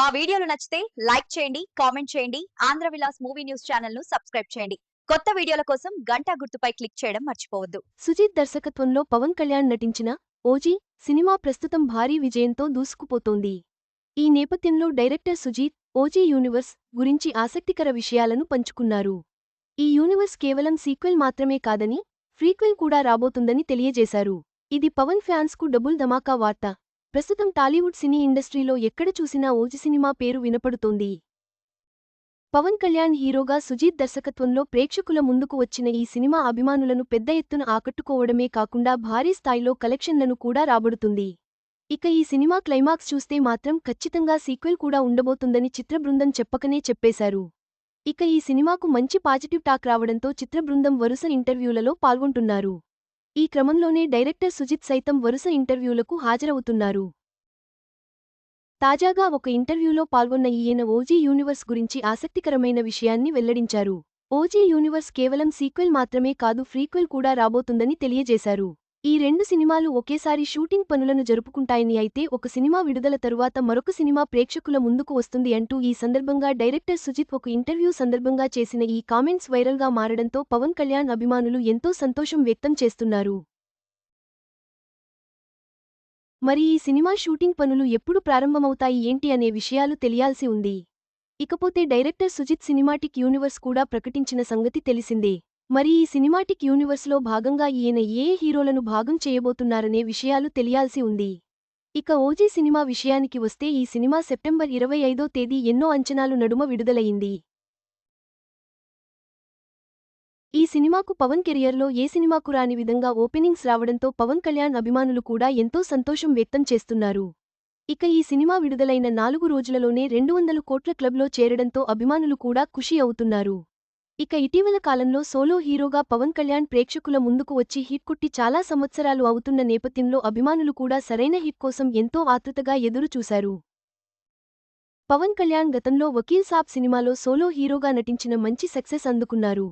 మా వీడియోలు నచ్చితే లైక్ చేయండి కామెంట్ చేయండి ఆంధ్ర విలాస్ మూవీ న్యూస్ ఛానల్ను సబ్స్క్రైబ్ చేయండి. కొత్త వీడియోల కోసం గంట గుర్తుపై క్లిక్ చేయడం మర్చిపోవద్దు. సుజీత్ దర్శకత్వంలో పవన్ కళ్యాణ్ నటించిన ఓజీ సినిమా ప్రస్తుతం భారీ విజయంతో దూసుకుపోతోంది. ఈ నేపథ్యంలో డైరెక్టర్ సుజీత్ ఓజీ యూనివర్స్ గురించి ఆసక్తికర విషయాలను పంచుకున్నారు. ఈ యూనివర్స్ కేవలం సీక్వెల్ మాత్రమే కాదని ఫ్రీక్వెల్ కూడా రాబోతుందని తెలియజేశారు. ఇది పవన్ ఫ్యాన్స్కు డబుల్ ధమాకా వార్త. ప్రస్తుతం టాలీవుడ్ సినీ ఇండస్ట్రీలో ఎక్కడ చూసినా ఓజి సినిమా పేరు వినపడుతోంది. పవన్ కళ్యాణ్ హీరోగా సుజీత్ దర్శకత్వంలో ప్రేక్షకుల ముందుకు వచ్చిన ఈ సినిమా అభిమానులను పెద్ద ఎత్తున ఆకట్టుకోవడమే కాకుండా భారీ స్థాయిలో కలెక్షన్లను కూడా రాబడుతుంది. ఇక ఈ సినిమా క్లైమాక్స్ చూస్తే మాత్రం ఖచ్చితంగా సీక్వెల్ కూడా ఉండబోతుందని చిత్రబృందం చెప్పకనే చెప్పేశారు. ఇక ఈ సినిమాకు మంచి పాజిటివ్ టాక్ రావడంతో చిత్రబృందం వరుస ఇంటర్వ్యూలలో పాల్గొంటున్నారు. ఈ క్రమంలోనే డైరెక్టర్ సుజిత్ సైతం వరుస ఇంటర్వ్యూలకు హాజరవుతున్నారు. తాజాగా ఒక ఇంటర్వ్యూలో పాల్గొన్న ఈయన ఓజీ యూనివర్స్ గురించి ఆసక్తికరమైన విషయాన్ని వెల్లడించారు. ఓజీ యూనివర్స్ కేవలం సీక్వెల్ మాత్రమే కాదు ఫ్రీక్వెల్ కూడా రాబోతుందని తెలియజేశారు. ఈ రెండు సినిమాలు ఒకేసారి షూటింగ్ పనులను జరుపుకుంటాయని అయితే ఒక సినిమా విడుదల తరువాత మరొక సినిమా ప్రేక్షకుల ముందుకు వస్తుంది అంటూ ఈ సందర్భంగా డైరెక్టర్ సుజిత్ ఒక ఇంటర్వ్యూ సందర్భంగా చేసిన ఈ కామెంట్స్ వైరల్గా మారడంతో పవన్ కళ్యాణ్ అభిమానులు ఎంతో సంతోషం వ్యక్తం చేస్తున్నారు. మరి ఈ సినిమా షూటింగ్ పనులు ఎప్పుడు ప్రారంభమవుతాయి ఏంటి అనే విషయాలు తెలియాల్సి ఉంది. ఇకపోతే డైరెక్టర్ సుజిత్ సినిమాటిక్ యూనివర్స్ కూడా ప్రకటించిన సంగతి తెలిసిందే. మరి ఈ సినిమాటిక్ యూనివర్స్లో భాగంగా ఈయన ఏ హీరోలను భాగం చేయబోతున్నారనే విషయాలు తెలియాల్సి ఉంది. ఇక ఓజీ సినిమా విషయానికి వస్తే ఈ సినిమా సెప్టెంబర్ ఇరవై ఐదో తేదీ ఎన్నో అంచనాలు నడుమ విడుదలయింది ఈ సినిమాకు పవన్ కెరియర్లో ఏ సినిమాకు రాని విధంగా ఓపెనింగ్స్ రావడంతో పవన్ కళ్యాణ్ అభిమానులు కూడా ఎంతో సంతోషం వ్యక్తం చేస్తున్నారు. ఇక ఈ సినిమా విడుదలైన నాలుగు రోజులలోనే రెండు వందల కోట్ల క్లబ్లో చేరడంతో అభిమానులు కూడా ఖుషి అవుతున్నారు. ఇక ఇటీవల కాలంలో సోలో హీరోగా పవన్ కళ్యాణ్ ప్రేక్షకుల ముందుకు వచ్చి హిట్ కొట్టి చాలా సంవత్సరాలు అవుతున్న నేపథ్యంలో అభిమానులు కూడా సరైన హిట్ కోసం ఎంతో ఆతృతగా ఎదురుచూశారు పవన్ కళ్యాణ్ గతంలో వకీల్ సాబ్ సినిమాలో సోలో హీరోగా నటించిన మంచి సక్సెస్ అందుకున్నారు.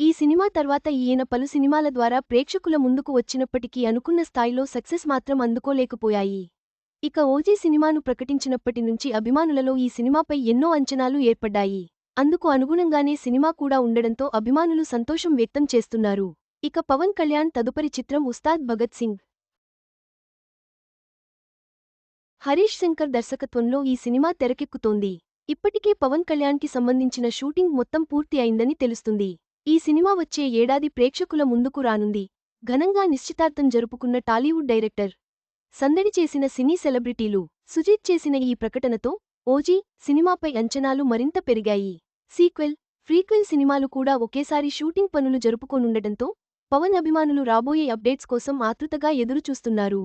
ఈ సినిమా తర్వాత ఈయన పలు సినిమాల ద్వారా ప్రేక్షకుల ముందుకు వచ్చినప్పటికీ అనుకున్న స్థాయిలో సక్సెస్ మాత్రం అందుకోలేకపోయాయి. ఇక ఓజీ సినిమాను ప్రకటించినప్పటి నుంచి అభిమానులలో ఈ సినిమాపై ఎన్నో అంచనాలు ఏర్పడ్డాయి. అందుకు అనుగుణంగానే సినిమా కూడా ఉండడంతో అభిమానులు సంతోషం వ్యక్తం చేస్తున్నారు. ఇక పవన్ కళ్యాణ్ తదుపరి చిత్రం ఉస్తాద్ భగత్ సింగ్. హరీష్ శంకర్ దర్శకత్వంలో ఈ సినిమా తెరకెక్కుతోంది. ఇప్పటికే పవన్ కళ్యాణ్కి సంబంధించిన షూటింగ్ మొత్తం పూర్తి అయిందని తెలుస్తుంది. ఈ సినిమా వచ్చే ఏడాది ప్రేక్షకుల ముందుకు రానుంది. ఘనంగా నిశ్చితార్థం జరుపుకున్న టాలీవుడ్ డైరెక్టర్ సందడి చేసిన సినీ సెలబ్రిటీలు సుజీత్ చేసిన ఈ ప్రకటనతో ఓజీ సినిమాపై అంచనాలు మరింత పెరిగాయి. సీక్వెల్ ఫ్రీక్వెల్ సినిమాలు కూడా ఒకేసారి షూటింగ్ పనులు జరుపుకోనుండటంతో పవన్ అభిమానులు రాబోయే అప్డేట్స్ కోసం ఆతృతగా ఎదురుచూస్తున్నారు.